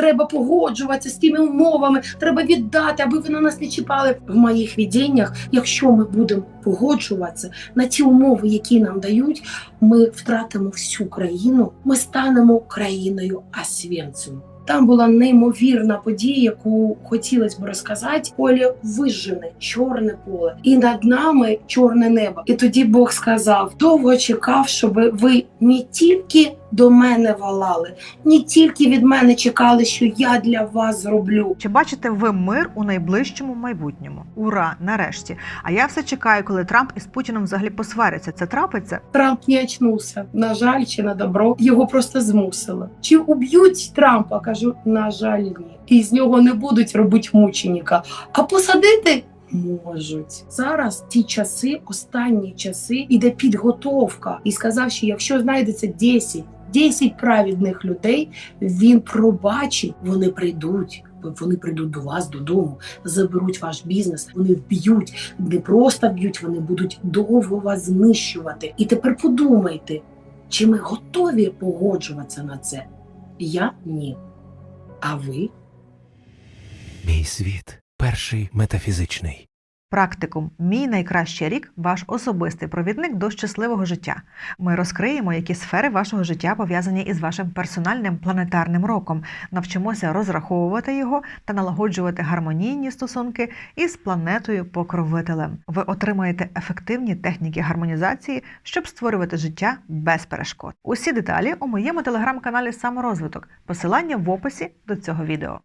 треба погоджуватися з тими умовами, треба віддати, аби ви на нас не чіпали. В моїх відіннях, якщо ми будемо погоджуватися на ті умови, які нам дають, ми втратимо всю країну. Ми станемо країною Освенцим. Там була неймовірна подія, яку хотілося б розказати. Поле вижжене, чорне поле, і над нами чорне небо. І тоді Бог сказав: довго чекав, щоб ви не тільки до мене волали, не тільки від мене чекали, що я для вас зроблю. Чи бачите ви мир у найближчому майбутньому? Ура, нарешті! А я все чекаю, коли Трамп із Путіним взагалі посваряться. Це трапиться? Трамп не очнувся. На жаль, чи на добро його просто змусили. Чи уб'ють Трампа? Кажу, на жаль, ні. І з нього не будуть робити мученіка. А посадити можуть зараз. Ті часи, останні часи, іде підготовка. І сказав, що якщо знайдеться 10 10 праведних людей, він пробачить, вони прийдуть. Вони прийдуть до вас додому, заберуть ваш бізнес, вони вб'ють, не просто вб'ють, вони будуть довго вас знищувати. І тепер подумайте, чи ми готові погоджуватися на це? Я ні. А ви? Мій світ перший метафізичний. Практикум Мій найкращий рік ваш особистий провідник до щасливого життя. Ми розкриємо, які сфери вашого життя пов'язані із вашим персональним планетарним роком, навчимося розраховувати його та налагоджувати гармонійні стосунки із планетою покровителем. Ви отримаєте ефективні техніки гармонізації, щоб створювати життя без перешкод. Усі деталі у моєму телеграм-каналі Саморозвиток. Посилання в описі до цього відео.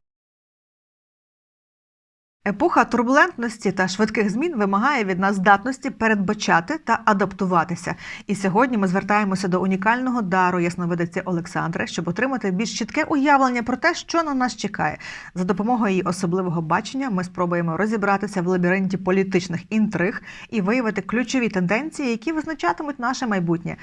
Епоха турбулентності та швидких змін вимагає від нас здатності передбачати та адаптуватися. І сьогодні ми звертаємося до унікального дару ясновидиці Олександри, щоб отримати більш чітке уявлення про те, що на нас чекає. За допомогою її особливого бачення ми спробуємо розібратися в лабіринті політичних інтриг і виявити ключові тенденції, які визначатимуть наше майбутнє.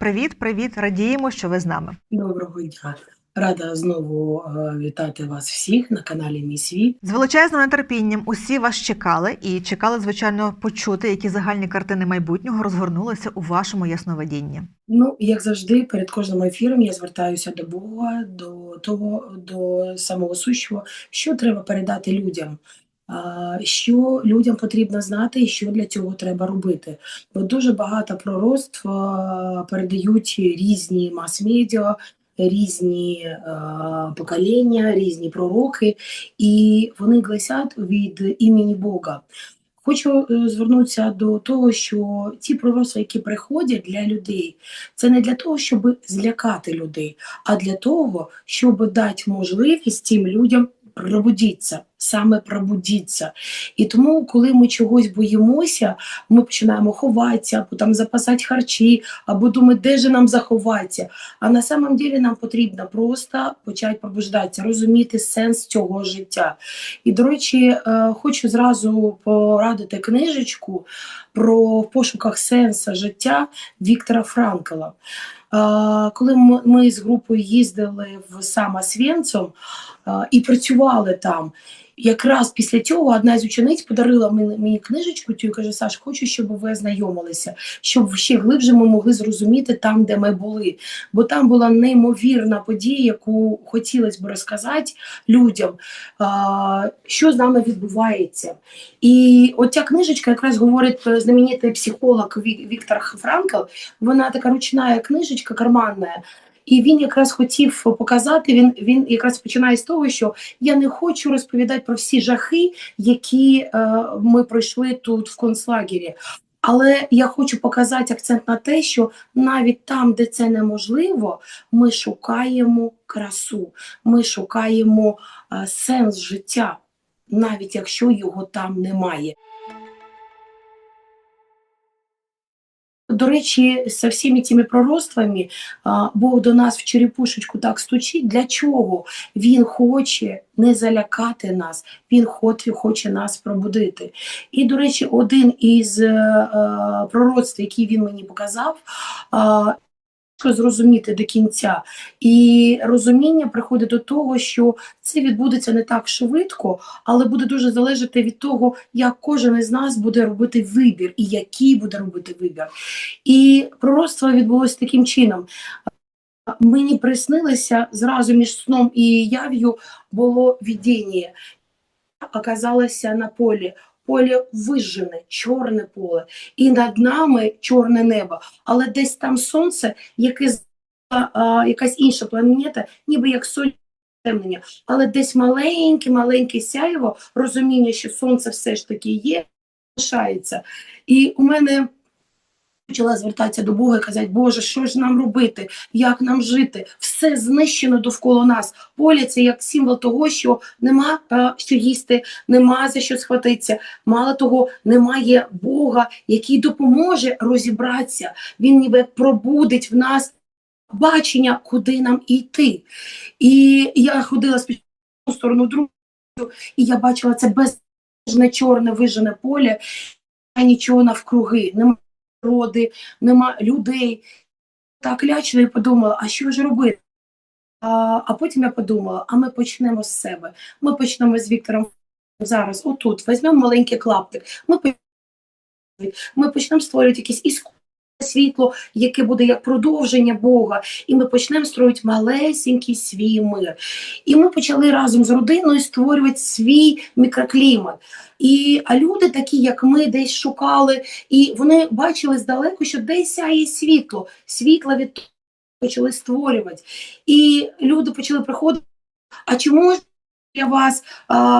Привіт, привіт! Радіємо, що ви з нами. Доброго дня. Рада знову е, вітати вас всіх на каналі Мій світ. З величезним нетерпінням усі вас чекали і чекали, звичайно, почути, які загальні картини майбутнього розгорнулися у вашому ясновидінні. Ну, як завжди, перед кожним ефіром я звертаюся до Бога, до того, до самого сущого, що треба передати людям. Що людям потрібно знати, і що для цього треба робити. Бо дуже багато пророцтв передають різні мас-медіа, різні е, покоління, різні пророки, і вони гласять від імені Бога. Хочу е, звернутися до того, що ці пророцтва, які приходять для людей, це не для того, щоб злякати людей, а для того, щоб дати можливість цим людям пробудитися, саме пробудитися. І тому, коли ми чогось боїмося, ми починаємо ховатися, або там запасати харчі, або думати, де же нам заховатися. А на самом деле нам потрібно просто почати пробуждатися, розуміти сенс цього життя. І, до речі, е, хочу зразу порадити книжечку про в пошуках сенсу життя Віктора Франкела. Коли ми- з групою їздили в сама Освенцим е, і працювали там, якраз після цього одна з учениць подарила мені, книжечку і каже: Саш, хочу, щоб ви ознайомилися, щоб ще глибше ми могли зрозуміти там, де ми були. Бо там була неймовірна подія, яку хотілося б розказати людям, що з нами відбувається. І от ця книжечка якраз говорить знаменитий психолог Віктор Франкл. Вона така ручна книжечка, карманна. І він якраз хотів показати, він, він якраз починає з того, що я не хочу розповідати про всі жахи, які е, ми пройшли тут в концлагері. Але я хочу показати акцент на те, що навіть там, де це неможливо, ми шукаємо красу, ми шукаємо е, сенс життя, навіть якщо його там немає. До речі, з всіми цими пророцтвами Бог до нас в черепушечку так стучить. Для чого? Він хоче не залякати нас, він хоче, нас пробудити. І, до речі, один із е, е, пророцтв, який він мені показав, зрозуміти до кінця. І розуміння приходить до того, що це відбудеться не так швидко, але буде дуже залежати від того, як кожен із нас буде робити вибір і який буде робити вибір. І пророцтво відбулося таким чином. Мені приснилося зразу між сном і яв'ю було видіння. Оказалося на полі. Поле вижжене, чорне поле, і над нами чорне небо, але десь там сонце, яке а, якась інша планета, ніби як соль темнення, але десь маленьке, маленьке сяєво, розуміння, що сонце все ж таки є, лишається. І у мене почала звертатися до Бога і казати, Боже, що ж нам робити, як нам жити? Все знищено довкола нас. Поле це як символ того, що нема е, що їсти, нема за що схватитися. Мало того, немає Бога, який допоможе розібратися. Він ніби пробудить в нас бачення, куди нам йти. І я ходила спочатку в сторону другу, і я бачила це безмежне чорне вижене поле, а нічого навкруги, нема природи, нема людей. Так лячно і подумала, а що ж робити? А, а потім я подумала, а ми почнемо з себе. Ми почнемо з Віктором зараз, отут, візьмемо маленький клаптик. Ми, ми почнемо створювати якісь іскусне світло, яке буде як продовження Бога, і ми почнемо строїти малесенький свій мир. І ми почали разом з родиною створювати свій мікроклімат. І, а люди, такі як ми, десь шукали, і вони бачили здалеку, що десь сяє світло, світло від того почали створювати. І люди почали приходити. А чому для вас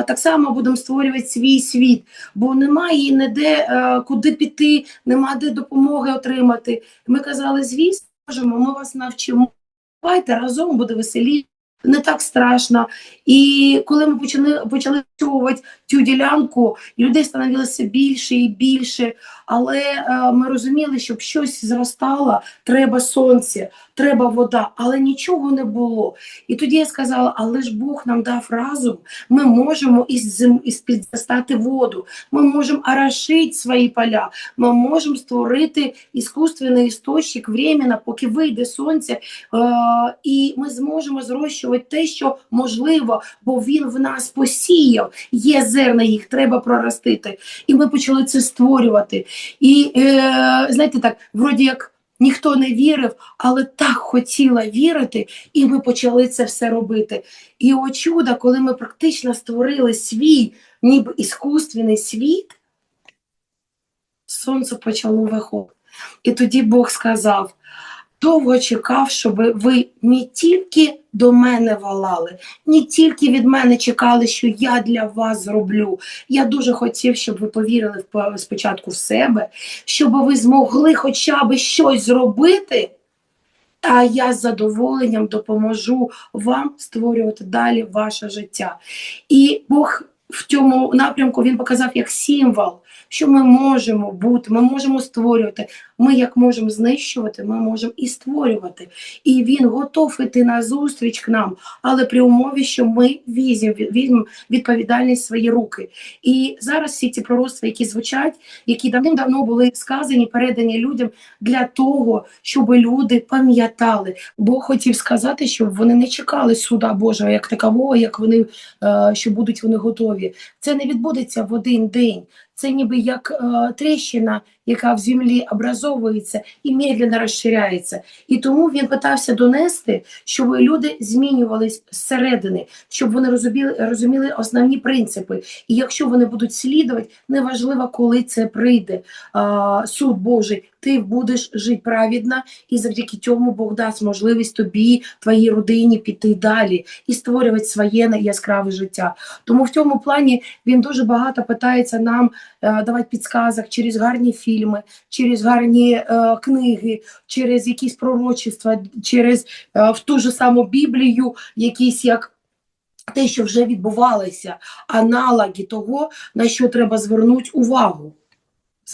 так само будемо створювати свій світ? Бо немає ніде е, куди піти, нема де допомоги отримати. Ми казали, звісно, можемо, ми вас навчимо. Давайте разом буде веселіше, не так страшно. І коли ми почали почали відчувати цю ділянку, людей становилося більше і більше. Але е, ми розуміли, щоб щось зростало, треба сонце, треба вода, але нічого не було. І тоді я сказала: але ж Бог нам дав разум, ми можемо із під достати воду, ми можемо орошити свої поля, ми можемо створити іскусственний істочник временно, поки вийде сонце, е, і ми зможемо зрощувати те, що можливо, бо він в нас посіяв. Є зерна, їх треба проростити. І ми почали це створювати. І е, знаєте, так, вроді як ніхто не вірив, але так хотіла вірити, і ми почали це все робити. І о чудо, коли ми практично створили свій, ніби іскусственний світ, сонце почало виходити. І тоді Бог сказав: довго чекав, щоб ви не тільки до мене волали, не тільки від мене чекали, що я для вас зроблю. Я дуже хотів, щоб ви повірили спочатку в себе, щоб ви змогли хоча б щось зробити. А я з задоволенням допоможу вам створювати далі ваше життя. І Бог в цьому напрямку він показав як символ, що ми можемо бути, ми можемо створювати. Ми як можемо знищувати, ми можемо і створювати. І він готов іти на зустріч к нам, але при умові, що ми візьмемо візьмемо відповідальність в свої руки. І зараз всі ці пророцтва, які звучать, які давним-давно були сказані, передані людям для того, щоб люди пам'ятали. Бог хотів сказати, щоб вони не чекали суда Божого як такового, як вони е, що будуть вони готові. Це не відбудеться в один день. Це ніби як е, тріщина, яка в землі образовується і медленно розширяється. І тому він питався донести, щоб люди змінювались зсередини, щоб вони розуміли, розуміли основні принципи. І якщо вони будуть слідувати, неважливо, коли це прийде. А, суд Божий, ти будеш жити праведно, і завдяки цьому Бог дасть можливість тобі, твоїй родині піти далі і створювати своє яскраве життя. Тому в цьому плані він дуже багато питається нам е, давати підсказок через гарні фільми, через гарні е, книги, через якісь пророчества, через е, в ту ж саму Біблію, якісь як. Те, що вже відбувалося, аналоги того, на що треба звернути увагу.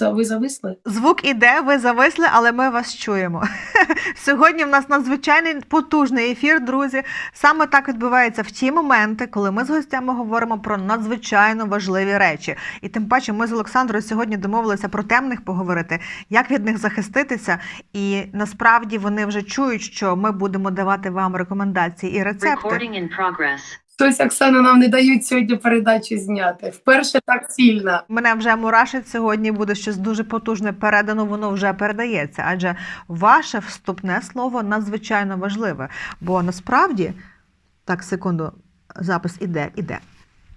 Ви зависли? Звук іде, ви зависли, але ми вас чуємо. Сьогодні в нас надзвичайний потужний ефір, друзі. Саме так відбувається в ті моменти, коли ми з гостями говоримо про надзвичайно важливі речі. І тим паче, ми з Олександрою сьогодні домовилися про темних поговорити, як від них захиститися. І насправді вони вже чують, що ми будемо давати вам рекомендації і рецепти. Щось Оксана нам не дають сьогодні передачі зняти. Вперше так сильно. Мене вже мурашить сьогодні буде щось дуже потужне передано, воно вже передається. Адже ваше вступне слово надзвичайно важливе. Бо насправді, так, секунду, запис іде, іде.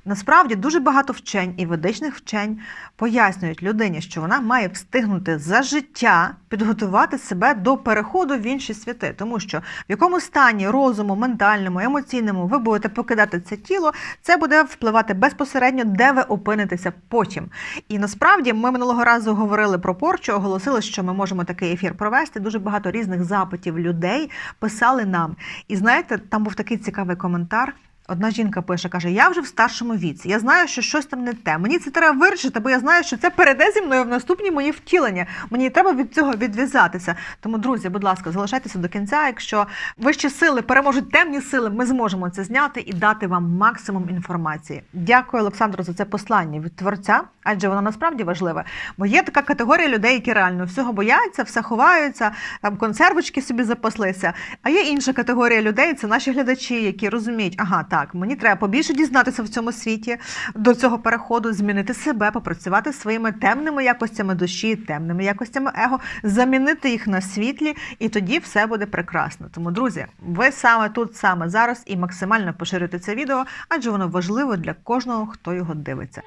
Насправді дуже багато вчень і ведичних вчень пояснюють людині, що вона має встигнути за життя підготувати себе до переходу в інші світи, тому що в якому стані розуму, ментальному, емоційному ви будете покидати це тіло, це буде впливати безпосередньо, де ви опинитеся потім. І насправді ми минулого разу говорили про порчу, оголосили, що ми можемо такий ефір провести. Дуже багато різних запитів людей писали нам. І знаєте, там був такий цікавий коментар. Одна жінка пише, каже: Я вже в старшому віці. Я знаю, що щось там не те. Мені це треба вирішити, бо я знаю, що це перейде зі мною в наступні мої втілення. Мені треба від цього відв'язатися. Тому, друзі, будь ласка, залишайтеся до кінця. Якщо вищі сили переможуть темні сили, ми зможемо це зняти і дати вам максимум інформації. Дякую, Олександру, за це послання від творця, адже воно насправді важливе. Бо є така категорія людей, які реально всього бояться, все ховаються, там консервочки собі запаслися. А є інша категорія людей, це наші глядачі, які розуміють, ага, так, мені треба побільше дізнатися в цьому світі до цього переходу, змінити себе, попрацювати своїми темними якостями душі, темними якостями его, замінити їх на світлі, і тоді все буде прекрасно. Тому, друзі, ви саме тут, саме зараз і максимально поширюйте це відео, адже воно важливо для кожного, хто його дивиться.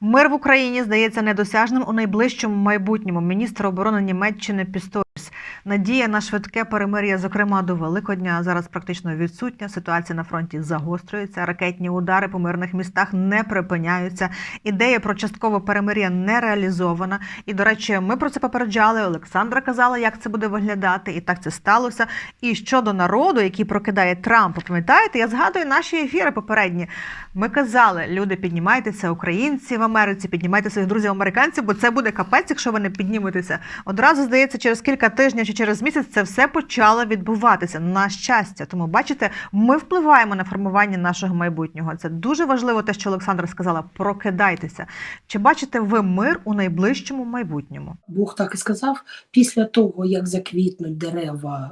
Мир в Україні здається недосяжним у найближчому майбутньому. Міністр оборони Німеччини Пісторіс. Надія на швидке перемир'я, зокрема до Великодня, зараз практично відсутня. Ситуація на фронті загострюється. Ракетні удари по мирних містах не припиняються. Ідея про часткове перемир'я не реалізована. І, до речі, ми про це попереджали. Олександра казала, як це буде виглядати, і так це сталося. І щодо народу, який прокидає Трампа, пам'ятаєте, я згадую наші ефіри попередні. Ми казали, люди, піднімайтеся, українці в Америці, піднімайте своїх друзів американців, бо це буде капець, якщо ви не підніметеся. Одразу здається, через кілька тижнів чи через місяць це все почало відбуватися. На щастя, тому бачите, ми впливаємо на формування нашого майбутнього. Це дуже важливо, те, що Олександра сказала. Прокидайтеся. Чи бачите ви мир у найближчому майбутньому? Бог так і сказав, після того, як заквітнуть дерева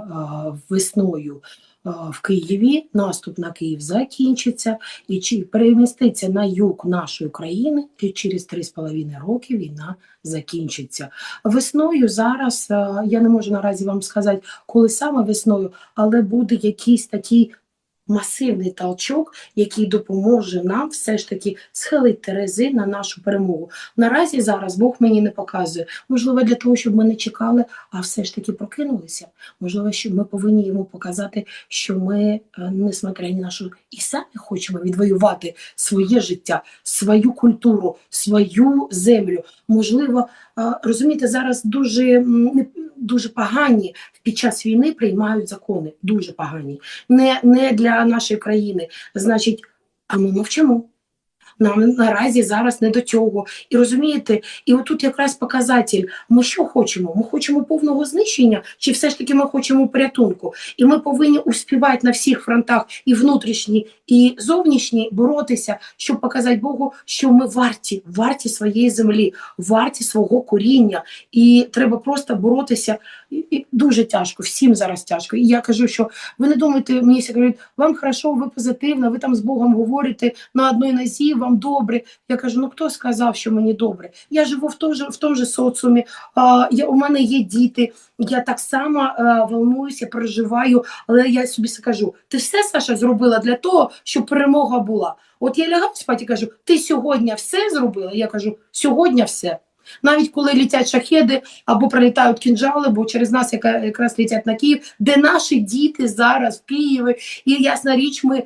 весною в Києві, наступ на Київ закінчиться і чи переміститься на юг нашої країни, і через 3,5 роки війна закінчиться. Весною зараз, я не можу наразі вам сказати, коли саме весною, але буде якийсь такий масивний толчок, який допоможе нам все ж таки схилити терези на нашу перемогу. Наразі зараз Бог мені не показує. Можливо, для того, щоб ми не чекали, а все ж таки прокинулися. Можливо, що ми повинні йому показати, що ми, е, несмотря на що, і самі хочемо відвоювати своє життя, свою культуру, свою землю. Можливо, е, розумієте, зараз дуже, не- дуже погані під час війни приймають закони. Дуже погані. Не, не для нашої країни. Значить, а ми мовчимо. Нам наразі зараз не до цього. І розумієте, і отут якраз показатель. Ми що хочемо? Ми хочемо повного знищення, чи все ж таки ми хочемо порятунку? І ми повинні успівати на всіх фронтах, і внутрішній, і зовнішній, боротися, щоб показати Богу, що ми варті, варті своєї землі, варті свого коріння. І треба просто боротися. І, дуже тяжко, всім зараз тяжко. І я кажу, що ви не думайте, мені кажуть, вам хорошо, ви позитивно, ви там з Богом говорите на одній нозі, вам добре. Я кажу, ну хто сказав, що мені добре? Я живу в тому же, в тому же соціумі, а, я, у мене є діти, я так само а, волнуюся, переживаю, але я собі скажу, ти все, Саша, зробила для того, щоб перемога була. От я лягаю спати і кажу, ти сьогодні все зробила? Я кажу, сьогодні все. Навіть коли літять шахеди або прилітають кінжали, бо через нас якраз літять на Київ, де наші діти зараз в Києві, і ясна річ, ми е,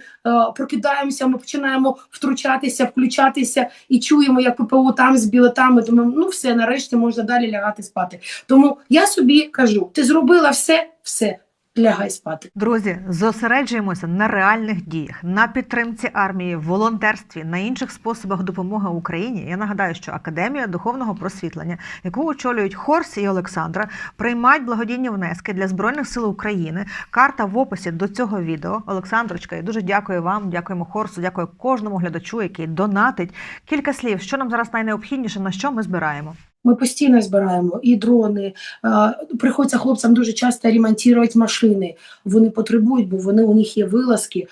прокидаємося, ми починаємо втручатися, включатися і чуємо, як ППО там з білетами. Думаємо, ну все, нарешті можна далі лягати спати. Тому я собі кажу: ти зробила все, все, лягай спати. Друзі, зосереджуємося на реальних діях, на підтримці армії, волонтерстві, на інших способах допомоги Україні. Я нагадаю, що Академія духовного просвітлення, яку очолюють Хорс і Олександра, приймають благодійні внески для збройних сил України. Карта в описі до цього відео. Олександрочка, я дуже дякую вам, дякуємо Хорсу, дякую кожному глядачу, який донатить. Кілька слів, що нам зараз найнеобхідніше, на що ми збираємо. Ми постійно збираємо і дрони. Приходиться хлопцям дуже часто ремонтувати машини. Вони потребують, бо вони у них є вилазки.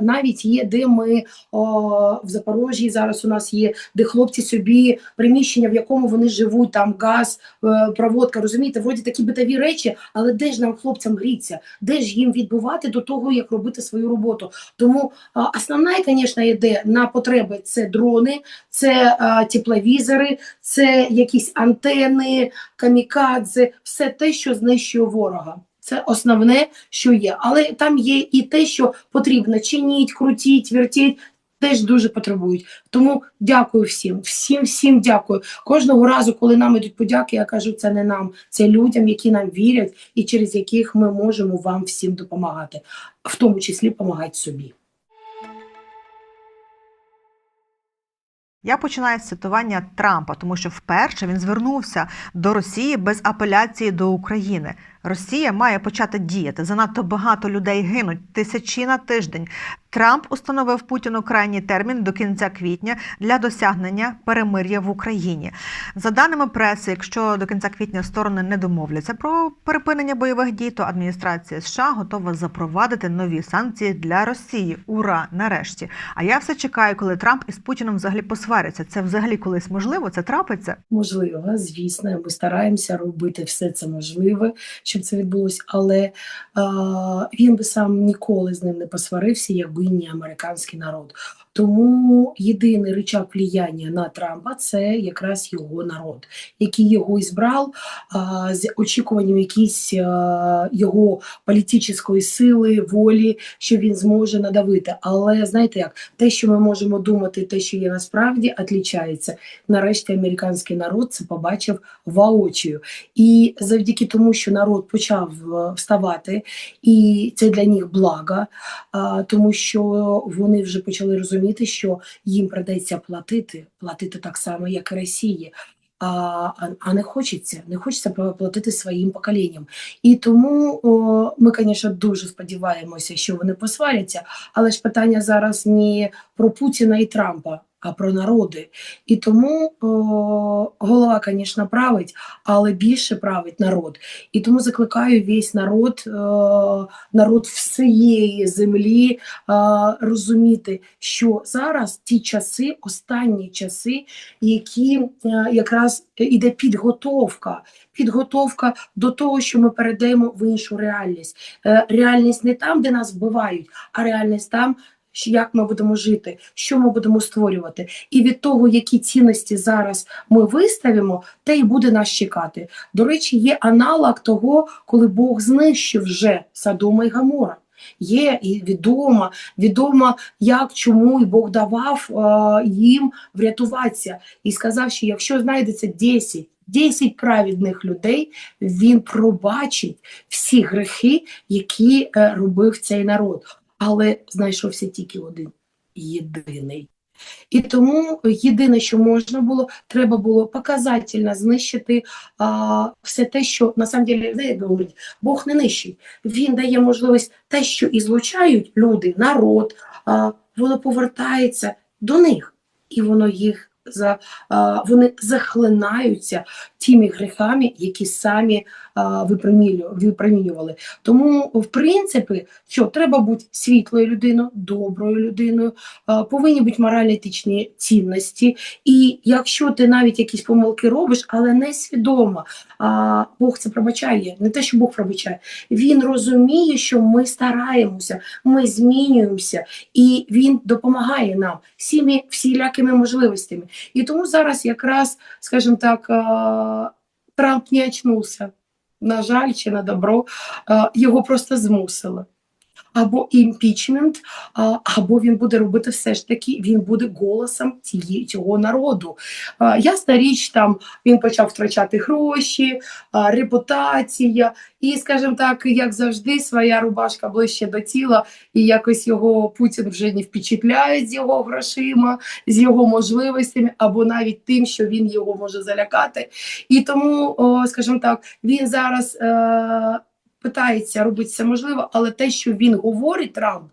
Навіть є, де ми в Запорожжі зараз у нас є, де хлопці собі приміщення, в якому вони живуть, там газ, е, проводка. Розумієте, вроді такі битові речі, але де ж нам хлопцям гріться? Де ж їм відбувати до того, як робити свою роботу? Тому основна, звісно, йде на потреби це дрони, це тепловізори, це якісь антени, камікадзе, все те, що знищує ворога. Це основне, що є. Але там є і те, що потрібно чиніть, крутіть, вертіть. Теж дуже потребують. Тому дякую всім, всім, всім дякую. Кожного разу, коли нам ідуть подяки, я кажу, це не нам, це людям, які нам вірять і через яких ми можемо вам всім допомагати, в тому числі допомагати собі. Я починаю з цитування Трампа, тому що вперше він звернувся до Росії без апеляції до України. Росія має почати діяти. Занадто багато людей гинуть тисячі на тиждень. Трамп установив Путіну крайній термін до кінця квітня для досягнення перемир'я в Україні. За даними преси, якщо до кінця квітня сторони не домовляться про припинення бойових дій, то адміністрація США готова запровадити нові санкції для Росії. Ура! Нарешті. А я все чекаю, коли Трамп із Путіном взагалі посваряться. Це взагалі колись можливо? Це трапиться? Можливо, звісно, ми стараємося робити все це можливе, щоб це відбулося, але він би сам ніколи з ним не посварився, якби не американський народ. Тому єдиний рычаг влияння на Трампа це якраз його народ, який його і збрав з очікуванням якісь його політичної сили, волі, що він зможе надавити. Але знаєте як, те, що ми можемо думати, те, що є насправді, відлічається. Нарешті американський народ це побачив воочію. І завдяки тому, що народ почав е, вставати, і це для них благо, тому що вони вже почали розуміти, що їм придеться платити, платити так само, як і Росії. А, а, не хочеться, не хочеться платити своїм поколінням. І тому о, ми, звісно, дуже сподіваємося, що вони посваряться, але ж питання зараз не про Путіна і Трампа, про народи. І тому о, голова, звісно, править, але більше править народ. І тому закликаю весь народ, е, народ всієї землі е, розуміти, що зараз ті часи, останні часи, які е, якраз іде підготовка. Підготовка до того, що ми перейдемо в іншу реальність. Е, Реальність не там, де нас вбивають, а реальність там, як ми будемо жити, що ми будемо створювати. І від того, які цінності зараз ми виставимо, те й буде нас чекати. До речі, є аналог того, коли Бог знищив вже Содома і Гамора. Є і відомо, відомо, як, чому і Бог давав е, їм врятуватися. І сказав, що якщо знайдеться 10, 10 праведних людей, він пробачить всі грехи, які е, робив цей народ. Але знайшовся тільки один єдиний. І тому єдине, що можна було, треба було показательно знищити а, все те, що на самом деле, знаєте, говорить, Бог не нищить. Він дає можливість те, що і злучають люди, народ, а, воно повертається до них, і воно їх за а, вони захлинаються тими грехами, які самі а, випромінювали. Тому, в принципі, що треба бути світлою людиною, доброю людиною, повинні бути морально-етичні цінності. І якщо ти навіть якісь помилки робиш, але не свідомо, а, Бог це пробачає, не те, що Бог пробачає. Він розуміє, що ми стараємося, ми змінюємося, і він допомагає нам всіми всілякими можливостями. І тому зараз якраз, скажімо так, Трамп не очнувся. На жаль, чи на добро, його просто змусили. Або імпічмент, або він буде робити все ж таки, він буде голосом цієї цього народу. Ясна річ, там він почав втрачати гроші, репутація, і, скажімо так, як завжди, своя рубашка ближче до тіла, і якось його Путін вже не впечатляє з його грошима, з його можливостями, або навіть тим, що він його може залякати. І тому, скажімо так, він зараз. Питається робити все можливе, але те, що він говорить, Трамп,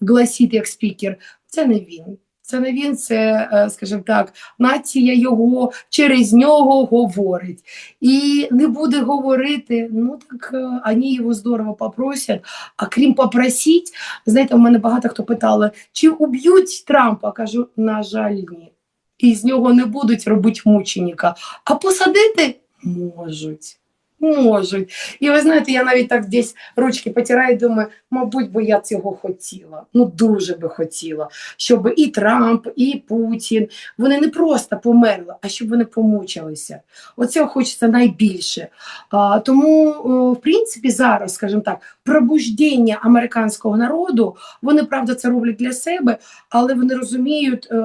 гласить як спікер, це не він. Це не він, це, е, скажімо так, нація його через нього говорить. І не буде говорити, ну так е, вони його здорово попросять. А крім попросіть, знаєте, у мене багато хто питали, чи уб'ють Трампа? Кажу, на жаль, ні. І з нього не будуть робити мученіка. А посадити можуть. Можуть. І ви знаєте, я навіть так десь ручки потираю, думаю, мабуть, би я цього хотіла. Ну, дуже би хотіла, щоб і Трамп, і Путін вони не просто померли, а щоб вони помучилися. Оцього хочеться найбільше. А, тому, в принципі, зараз, скажімо так, пробуждення американського народу, вони правда це роблять для себе, але вони розуміють, е,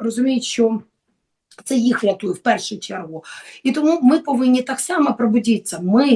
розуміють, що. Це їх рятує в першу чергу. І тому ми повинні так само пробудитися. Ми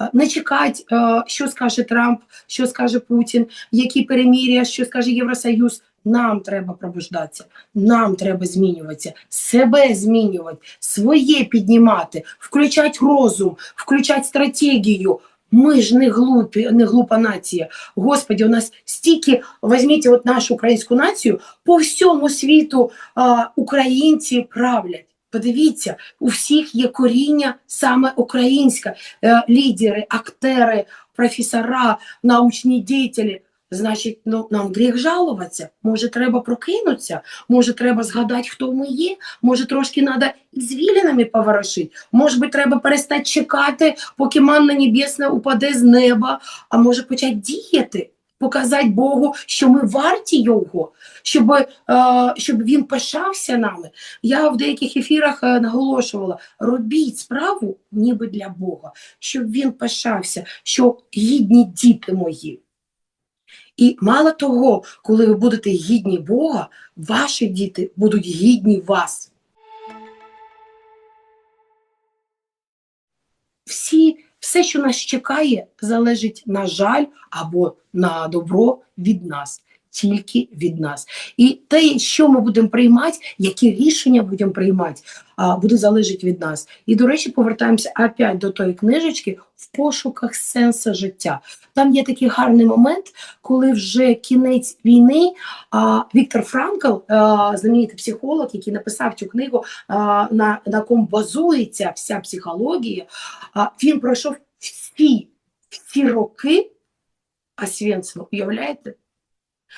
е, не чекати, е, що скаже Трамп, що скаже Путін, які перемір'я, що скаже Євросоюз. Нам треба пробуждатися, нам треба змінюватися, себе змінювати, своє піднімати, включати розум, включати стратегію. Ми ж не глупі, не глупа нація. Господі, у нас стільки, візьміть от нашу українську націю, по всьому світу а, українці правлять. Подивіться, у всіх є коріння саме українське. Е, лідери, актери, професора, научні діятелі. Значить, ну нам гріх жалуватися. Може, треба прокинутися, може, треба згадати, хто ми є, може, трошки треба з вілінами поворошити, може би, треба перестати чекати, поки манна небесна упаде з неба, а може почати діяти, показати Богу, що ми варті його, щоб, е, щоб він пишався нами. Я в деяких ефірах е, наголошувала: робіть справу ніби для Бога, щоб він пишався, що гідні діти мої. І мало того, коли ви будете гідні Бога, ваші діти будуть гідні вас. Всі, все, що нас чекає, залежить, на жаль, або на добро від нас. Тільки від нас. І те, що ми будемо приймати, які рішення будемо приймати, буде залежати від нас. І, до речі, повертаємося опять до тої книжечки в пошуках сенсу життя. Там є такий гарний момент, коли вже кінець війни а, Віктор Франкл, а, знаменитий психолог, який написав цю книгу, а, на, на кому базується вся психологія, а, він пройшов всі, всі роки Освенцима, уявляєте?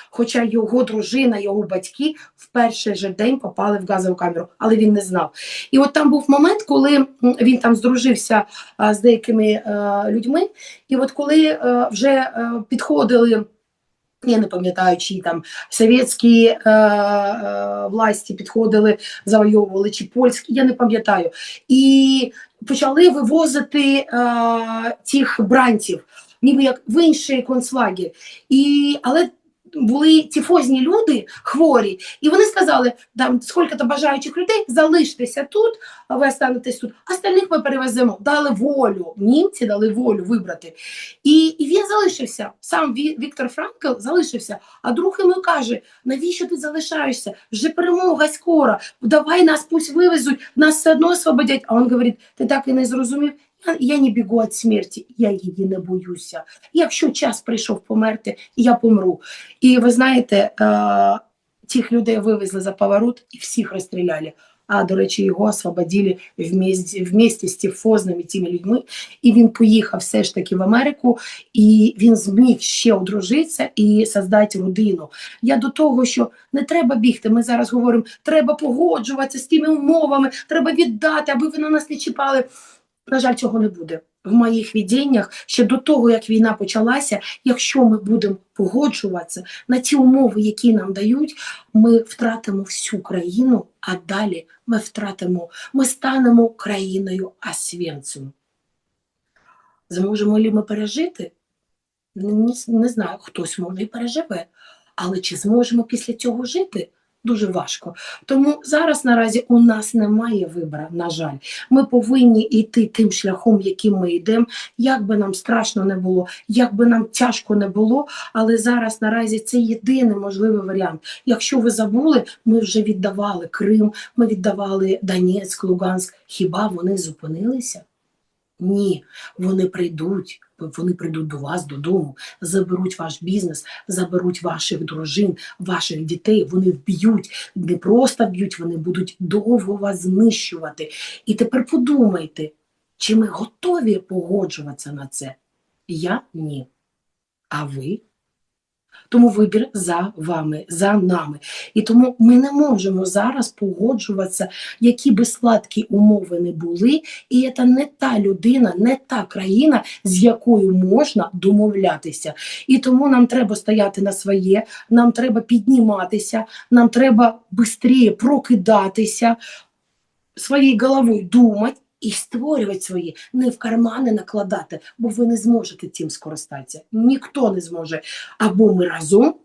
Хоча його дружина, його батьки в перший же день попали в газову камеру, але він не знав. І от там був момент, коли він там здружився з деякими е, людьми, і от коли е, вже е, підходили. Я не пам'ятаю, чи там совєтські е, е, власті підходили, завойовували, чи польські, я не пам'ятаю. І почали вивозити е, цих бранців, ніби як в інший концлагер. І, але були тифозні люди хворі, і вони сказали, там скільки-то бажаючих людей, залиштеся тут, а ви останетесь тут, остальних ми перевеземо. Дали волю, німці дали волю вибрати. І, і він залишився, сам Віктор Франкл залишився, а друг йому каже, навіщо ти залишаєшся? Вже перемога скоро, давай нас пусть вивезуть, нас все одно освободять. А він говорить, ти так і не зрозумів, я, я не бігу від смерті, я її не боюся. Якщо час прийшов померти, я помру. І ви знаєте, е, тих людей вивезли за поворот і всіх розстріляли. А, до речі, його освободили вместе, вместе з тифозними тими людьми. І він поїхав все ж таки в Америку, і він зміг ще одружитися і создати родину. Я до того, що не треба бігти. Ми зараз говоримо, треба погоджуватися з тими умовами, треба віддати, аби ви на нас не чіпали. На жаль, цього не буде. В моїх відіннях ще до того, як війна почалася, якщо ми будемо погоджуватися на ті умови, які нам дають, ми втратимо всю країну, а далі ми втратимо, ми станемо країною Освенцим. Зможемо ли ми пережити? Не, не знаю, хтось може і переживе. Але чи зможемо після цього жити? Дуже важко. Тому зараз наразі у нас немає вибору, на жаль. Ми повинні йти тим шляхом, яким ми йдемо, як би нам страшно не було, як би нам тяжко не було, але зараз наразі це єдиний можливий варіант. Якщо ви забули, ми вже віддавали Крим, ми віддавали Донецьк, Луганськ. Хіба вони зупинилися? Ні, вони прийдуть, вони прийдуть до вас додому, заберуть ваш бізнес, заберуть ваших дружин, ваших дітей. Вони вб'ють, не просто вб'ють, вони будуть довго вас знищувати. І тепер подумайте, чи ми готові погоджуватися на це? Я ні. А ви? Тому вибір за вами, за нами. І тому ми не можемо зараз погоджуватися, які би сладкі умови не були, і це не та людина, не та країна, з якою можна домовлятися. І тому нам треба стояти на своє, нам треба підніматися, нам треба швидше прокидатися, своєю головою думати і створювати свої, не в кармани накладати, бо ви не зможете цим скористатися. Ніхто не зможе. Або ми разом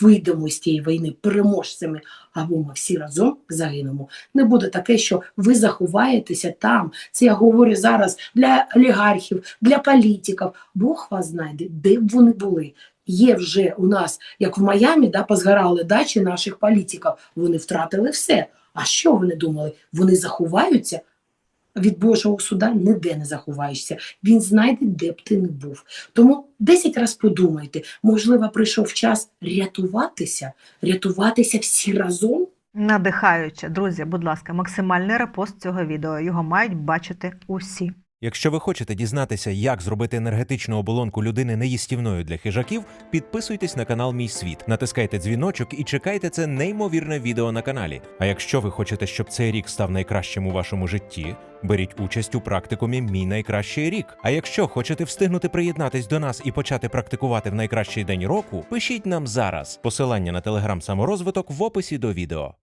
вийдемо з цієї війни переможцями, або ми всі разом загинемо. Не буде таке, що ви заховаєтеся там. Це я говорю зараз для олігархів, для політиків. Бог вас знайде, де б вони були. Є вже у нас, як в Майамі, да, позгорали дачі наших політиків. Вони втратили все. А що вони думали? Вони заховаються? Від Божого суда ніде не заховаєшся. Він знайде, де б ти не був. Тому 10 разів подумайте, можливо, прийшов час рятуватися, рятуватися всі разом. Надихаюче, друзі, будь ласка, максимальний репост цього відео. Його мають бачити усі. Якщо ви хочете дізнатися, як зробити енергетичну оболонку людини неїстівною для хижаків, підписуйтесь на канал Мій Світ, натискайте дзвіночок і чекайте це неймовірне відео на каналі. А якщо ви хочете, щоб цей рік став найкращим у вашому житті, беріть участь у практикумі Мій найкращий рік. А якщо хочете встигнути приєднатись до нас і почати практикувати в найкращий день року, пишіть нам зараз. Посилання на телеграм саморозвиток в описі до відео.